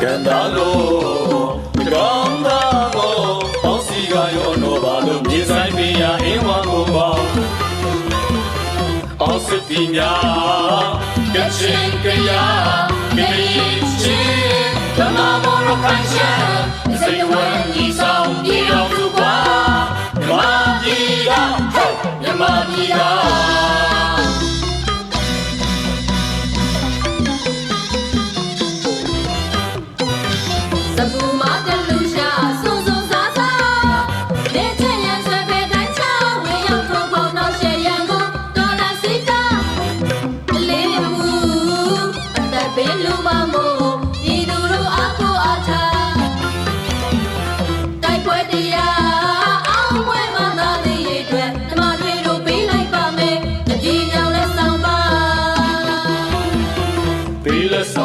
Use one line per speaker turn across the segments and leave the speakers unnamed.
ကန်တာလို့တကောင်းတာကိုပေါစီကရောတော့ပါလို့မြေဆိုင်ပြရအင်းဝါကိုပါအောင်စစ်ပညာကချင်းကရာမြေကြီးချီတမမော
ရခိုင်ရှာစိတ်ဝမ်းကြီး
စာ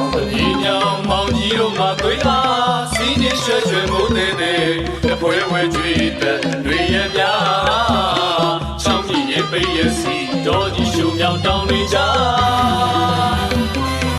င်အညီညာမောင်ကြီးတို့မှသွေးအားစီးနေရွှဲရွှဲမိုးနေနေတ ပွဲဝဲကြွေတဲ့တွေရများချောင်းကြီးရဲ့ပိတ်ရစီတော်ကြီးရှုံမြောင်တောင်းနေကြ